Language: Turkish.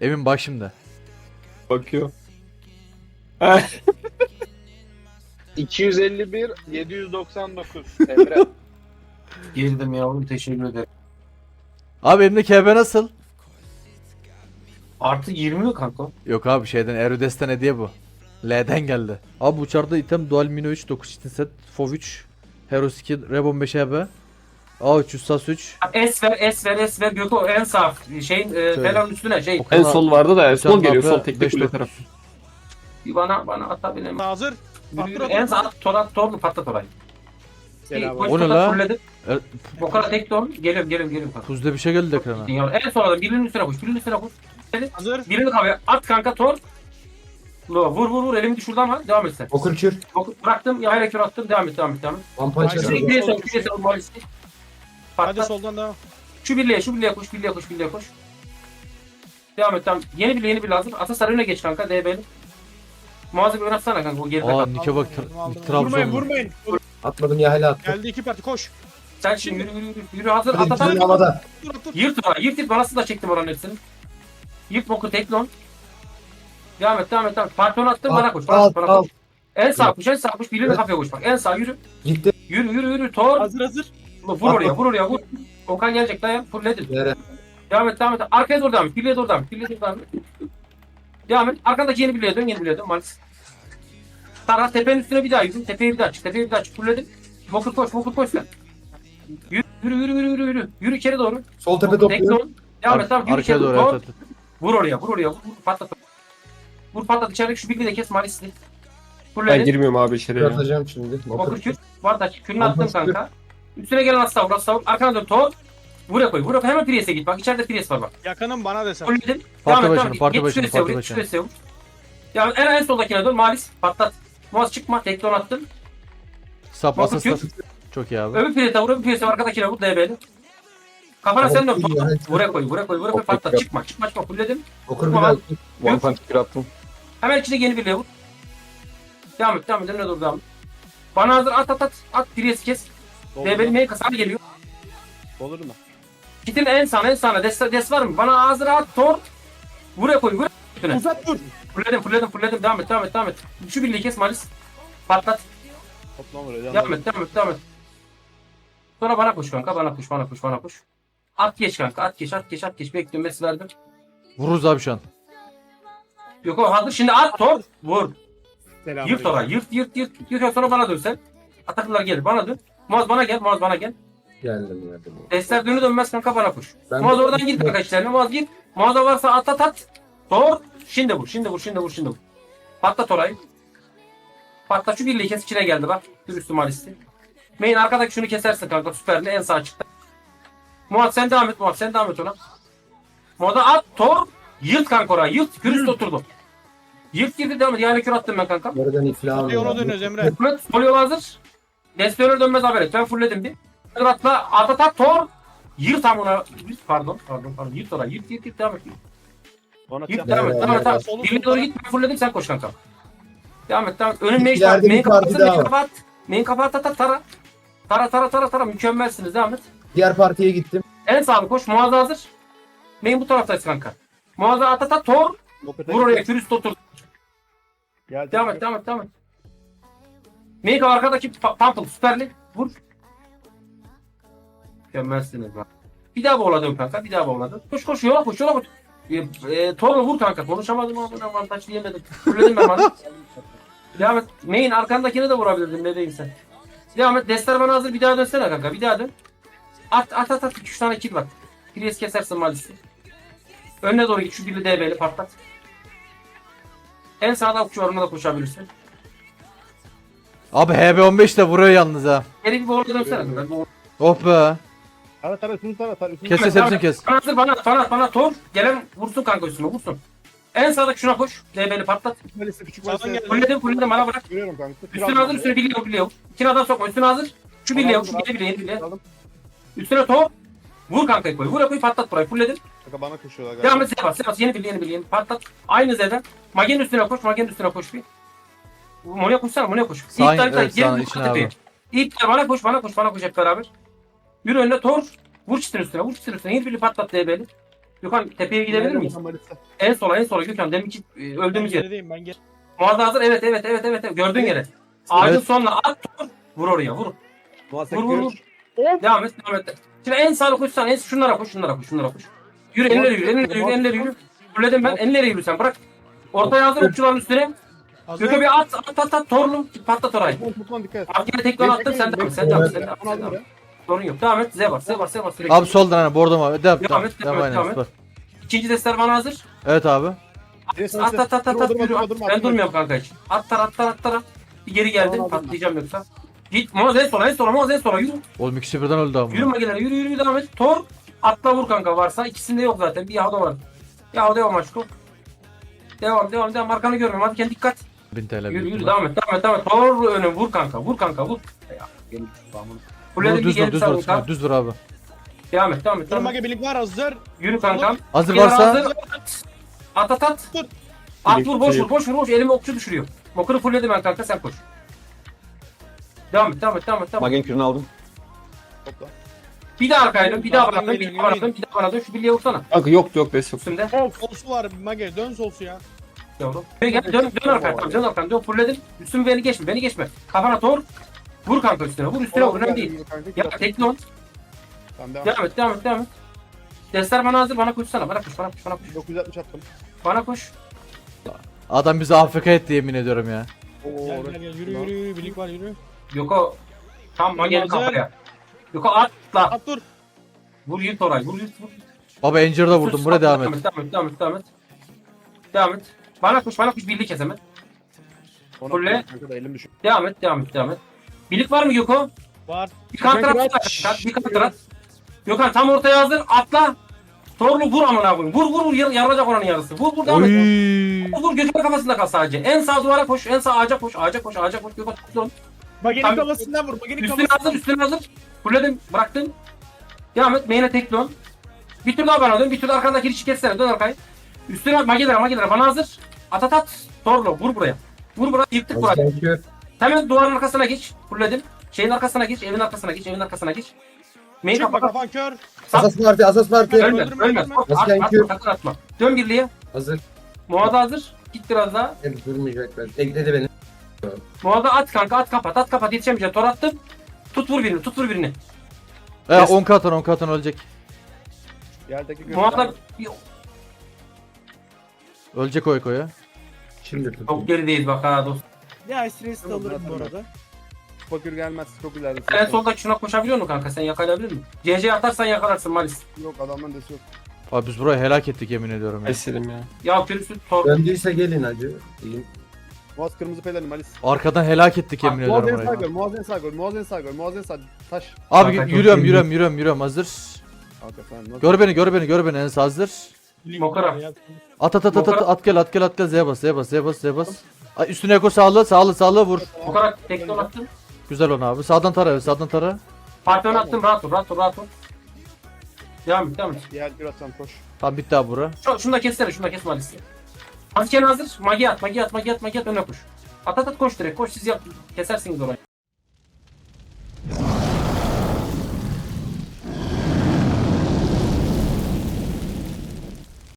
Emin bak şimdi. Bakıyor. 251 799 Emre. Girdim yavrum teşekkür ederim. Abi elimde KB nasıl? Artı 20 mi kanka? Yok abi şeyden Erudesten hediye bu. L'den geldi. Abi bu çarda item Dual Mino 3 9 çitin set FOV 3 Hero 2 Rebon 5 EB A300 SAS 3 S ver, S ver, S ver. Gökü en sağ şeyin e, falan üstüne şey. En sol vardı da en sol geliyor. Sol teknik kule taraf. Bir bana bana atabilir mi? Hazır. Yürü, yürü. Attır, En sağ at, torat, torlu patlat orayı. O ne la? E, O kadar tek torlu. Geliyorum, geliyorum, geliyorum. Tuzda bir şey geldi ekrana. Ya, En son adam birinin üstüne koş, birinin üstüne koş. Hazır. Birini kavga at kanka tor. Lo, vur vur vur elimi düşürdü ama devam et sen. Okur. Bok- Bıraktım ya hayır attım devam et devam et devam et. Çarpı. ikiye sok ikiye sok maalesef. Hadi Patlat. soldan devam. Şu birliğe şu birliğe koş birliğe koş birliğe koş. Devam et devam. Yeni birliğe yeni birliğe hazır. Atasar öne geç kanka DB'li. Muazzez bir oynatsana kanka o geride Aa kal. Nike bak Aldım, aldım. Tra- Vurmayın vurmayın. Atmadım ya hala attım. Geldi iki parti koş. Sen şimdi yürü yürü yürü, yürü hazır Hadi at at at. havada. Dur dur. Yırt bana yırt yırt bana da çektim oranın hepsini. Yırt boku teklon. Devam et devam et devam et. Parton attım bana koş bana al, koş bana al. koş. En sağ koş en sağ koş birine kafaya koş bak en sağ yürü. Gitti. Yürü yürü yürü tor. Hazır hazır. Vur oraya vur oraya vur. Okan gelecek dayan fulledim. Yere. Devam et devam et. Arkaya doğru devam et. Birliğe doğru devam et. Birliğe doğru devam et. Devam et. Arkandaki yeni birliğe dön. Yeni birliğe dön. Malis. Tara tepenin üstüne bir daha yürü. Tepeye bir daha çık. Tepeye bir daha çık. Fulledim. Mokur koş. Mokur koş sen. Yürü yürü yürü yürü yürü. Yürü, yürü içeri doğru. Sol tepe Tek topluyor. zon. Devam et. Devam. Yürü Arkaya içeri doğru doğru. evet, evet. Vur oraya. Vur oraya. Vur, vur patlat. Vur patlat. İçerideki şu birliği de kes. Malisli. Ben girmiyorum abi içeriye. ya. Atacağım şimdi. Mokur Okur kür. Var da kürünü attım kanka. Üstüne gelen asla vur. Asla vur. Arkana dön. Tor. Vura koy. Vura koy. Hemen Priest'e git. Bak içeride Priest var bak. Yakınım bana desen. Fulledim. Parti Devam et, başını, devam et. parti Git başını, parti başını. şuraya sev. Ya en, en soldakine dön. Malis patlat. Muaz çıkma. Tekton attım. Sap asas. Çok iyi abi. Öbür pirete vur. Öbür vur. Arkadakine vur. DB'li. Kafana sen dön. Vura koy. Vura koy. Vura koy. Patlat. Çıkma. Çıkma. Çıkma. Fulledim. Okur bir daha. One punch kill attım. Hemen içine yeni birliğe vur. Devam et. Devam et. Önüne doğru devam et. Bana hazır. At at at. At. Priest kes. DB'li meyve kasar geliyor. Olur mu? Kitin en sağına en sağına. Des, des var mı? Bana hazır at. Tor. Vura koy. Vura. Üstüne. Uzat dur. Fulledim. Fulledim. Fulledim. Devam et. Devam et. Devam et. Şu birliği kes Malis. Patlat. Toplam oraya. Devam et, devam et, devam et. Sonra bana koş kanka, bana koş, bana koş, bana koş. At geç kanka, at geç, at geç, at geç. Bekliyorum, mes verdim. Vururuz abi şu an. Yok o hazır, şimdi at, tor, vur. Selam. Yırt orayı, yırt, yırt, yırt. Yırt, sonra bana dön sen. Ataklılar gelir, bana dön. Muaz bana gel, Muaz bana gel. Geldim geldim. Destler dönü dönmez kanka, bana koş. Ben- Muaz oradan gir kanka işlerine, Muaz gir. Muaz'a varsa at, at, at. Tor, şimdi vur, şimdi vur, şimdi vur, şimdi vur. Patlat orayı. Patlat şu birliği kes, içine geldi bak. Dürüstü malisti. Main arkadaki şunu kesersin kanka, süperli en sağ çıktı. Muaz sen devam et, Muaz sen devam et ona. Muaz'a at, tor, yırt kanka orayı, yırt, kürüst oturdu. Yırt girdi devam et, yani kür attım ben kanka. Nereden iflah Hadi ona dönüyoruz Emre. Evet, sol yol hazır. Destiyonel dönmez haber et. Ben fullledim bir. Hadi atla, at at at, tor. Yırt tam ona. Yırt, pardon, pardon, pardon. Yırt orayı, yırt, yırt, yırt, devam et. Ona Yırt, devam et, devam et, evet. Birine doğru git, ben fullledim, sen koş kanka. Devam et, devam et. Önün meş var, main kapatsın, main kapat. Main kapat, at at, tara. Tara, tara, tara, tara. Mükemmelsiniz, devam et. Diğer partiye gittim. En sağlı koş, muazza hazır. Main bu taraftayız kanka. Muazza at at at, tor. Vur oraya, kürüst otur. Devam et, devam et, devam et. Mega arkadaki Pumple süperli. Vur. Mükemmelsiniz lan. Bir daha boğladım kanka, bir daha boğladım. Koş koş yola koş, yola koş. E, e, Torla vur kanka. Konuşamadım ama avantaj diyemedim. Fulledim ben bana. Devam et. Main arkandakini de vurabilirdin ne diyeyim sen. Devam et. Destler bana hazır. Bir daha dönsene kanka. Bir daha dön. At at at at. 2 tane kill var. Priest kesersin maalesef. Önüne doğru git. Şu birli DB'li patlat. En sağda okçu da koşabilirsin. Abi HB15 de vuruyor yalnız ha. Geri bir boğula dönsene. Ben boğula- Oh be. Tara tara şunu tara tara. Kes kes hepsini kes. Bana hazır bana bana bana tor. Gelen vursun kanka üstüne vursun. En sağdaki şuna koş. DB'li patlat. Melisa küçük Melisa. Fulledim fulledim bana bırak. Görüyorum kanka. Üstüne hazır üstüne birliğe vur. İkine adam sokma üstüne hazır. Şu birliğe vur. Şu birliğe birliğe birliğe. Üstüne top. Vur kanka koy. Vur koy patlat burayı. Fulledim. Kanka bana koşuyorlar Devam et Sebas. Sebas yeni birliğe yeni birliğe. Patlat. Aynı zeden. Magenin üstüne koş. Magenin üstüne koş bir. Monya koşsana Monya koş. Sağ- İlk tarihten evet, geri sağ vur içine tepeye. abi. İlk de bana koş bana koş bana koş hep beraber. Yürü önüne tor. Vur çitin üstüne vur çitin üstüne. Birliği patlat DB'li. Gökhan tepeye gidebilir miyiz? En sola en sola Gökhan deminki e, öldüğümüz yer. Gerideyim ben gel. Muaz hazır evet evet evet evet evet gördüğün yere. Ağacın Evet. sonuna at vur. Vur oraya vur. Vur vur vur. Devam et devam et. Şimdi en sağlı koşsan en şunlara koş şunlara koş şunlara koş. Yürü enleri yürü enleri yürü enleri yürü. Fulledim ben enleri yürü sen bırak. Ortaya hazır okçuların üstüne. Gökhan bir at at at at torlu patlat orayı. Tutman dikkat et. Abi yine tekrar attım sen devam et sen devam et sen et. Sorun yok devam et Z var Z var Z var sürekli. Abi soldan hani bordo mu? Devam Devam devam. et, Devam devam devam et. İkinci destler bana hazır. Evet abi. At at at at at at. Ben durmuyorum kanka hiç. Attar attar attar at. Bir geri geldim patlayacağım yoksa. Git Moz en sola en sola Moz en sola yürü. Oğlum ikisi birden öldü ama. Yürü makineler yürü yürü devam et. Tor atla vur kanka varsa ikisinde yok zaten bir Yahuda var. Yahuda devam aşkım. Devam devam devam arkanı görmüyorum hadi kendi dikkat. 1000 TL. Yürü yürü devam et devam et devam et. Tor önü vur kanka vur kanka vur. Ya, gelin tamam. Vur, Fulledim bir Düz vur gelip düz sarıl vur. kanka. Düz vur abi. Devam et devam et. Devam et. Birlik var hazır. Yürü kankam. Hazır varsa hazır. At at at. Dur. At vur boş vur boş vur boş elime okçu düşürüyor. Mokuru fullledim ben kanka sen koş. Devam et devam et devam et. Devam. et. Magen kürünü aldım. Topla. Bir daha arkaya dön bir daha bana dön bir daha bana dön bir daha bana dön şu birliğe vursana. Kanka yok yok bes yok. Üstümde. Sol solsu var Mage dön solsu ya. Yavrum. Dön, gel, dön, dön arkaya tamam dön arkaya dön fullledim. Üstümü beni geçme beni geçme. Kafana tor. Vur kanka üstüne vur üstüne vur önemli değil. Ya teklon. Tamam devam. Devam et devam et devam et. Destler bana hazır bana koşsana bana koş bana koş bana koş. 960 attım. Bana koş. adam bizi AFK etti yemin ediyorum ya. Oo, Gel gel gel yürü yürü yürü birlik var yürü. Yoko. Tam hazır. kafaya. Yoko atla. At dur. Vur yut orayı vur yut vur. Baba Angel'da vurdum. Buraya devam et. Devam et devam et devam et. Devam et. Bana koş bana koş birlik hemen. Fulle. Elim düşüyor. Devam et devam et devam et. Birlik var mı Yoko? Var. Bir counter at. Bir counter at. Gökhan tam ortaya hazır. Atla. Torlu vur amına koyayım. Vur vur vur yar- yarılacak oranın yarısı. Vur vur devam et. Vur vur Gökhan kafasında kal sadece. En sağ duvara koş. En sağ ağaca koş. Ağaca koş. Ağaca koş. Gökhan tutun. Magenin Tabii. kafasından vur. Magenin Üstüne hazır. Üstüne hazır. Fulledim. Bıraktım. Devam et. Main'e tek dön. Bir tur daha bana dön. Bir tur arkandaki ilişki kessene. Dön arkaya. Üstüne magelere magelere bana hazır. At at at. Torlu vur buraya. Vur buraya. Yıktık kör. Hemen duvarın arkasına geç. Fulledim. Şeyin arkasına geç. Evin arkasına geç. Evin arkasına geç. Main Çıkma kapat. kafan kör. Asas parti asas parti. Ölme, Öldürme, ölme. öldürme. Atma, kür. sakın atma. Dön birliğe. Hazır. Muazza hazır. Git biraz daha. Hem durmayacaklar. Ekledi beni. Muazza at kanka at kapat at kapat yetişemeyeceğim. Tor attım. Tut vur birini tut vur birini. E 10 katan 10 katan ölecek. Yerdeki. Muazza bir- Ölecek o Eko'ya. Şimdi çok gerideyiz bak ha dostum. Ya stres de alırım bu arada. Fakir gelmez. Çok ileride. Sen en soldaki şuna koşabiliyor musun kanka? Sen yakalayabilir misin? CC atarsan yakalarsın Malis. Yok adamdan desi yok. Abi biz burayı helak ettik yemin ediyorum ya. Beselim ya. Ya Pürüs'ü tor. Döndüyse gelin hacı. İyiyim. Muaz kırmızı pelerin Malis. Arkadan helak ettik yemin ediyorum Muaz en sağ burayı. gör. Muaz en sağ gör. Muaz en sağ gör. Muaz en sağ. Taş. Abi çok yürüyorum yürüyorum yürüyorum yürüyorum hazır. Kanka sen nasıl? Gör beni gör beni gör beni en sağ hazır. Mokara. At at at at at Mokara. at gel at gel at gel Z'ye bas Z'ye bas Z'ye bas Z'ye bas. Ay, üstüne Eko sağlı sağlı sağlı vur. O kadar tek dol attım. Güzel onu abi. Sağdan tara sağdan tara. Partner attım rahat ol rahat ol rahat ol. Devam et devam et. Diğer bir atsam koş. Tamam bitti abi bura. Şu, şunu da kessene şunu da kes Malis'i. Masken hazır. Magi at magi at magi at magi at önüne koş. At at at koş direkt koş siz yap. Kesersiniz orayı.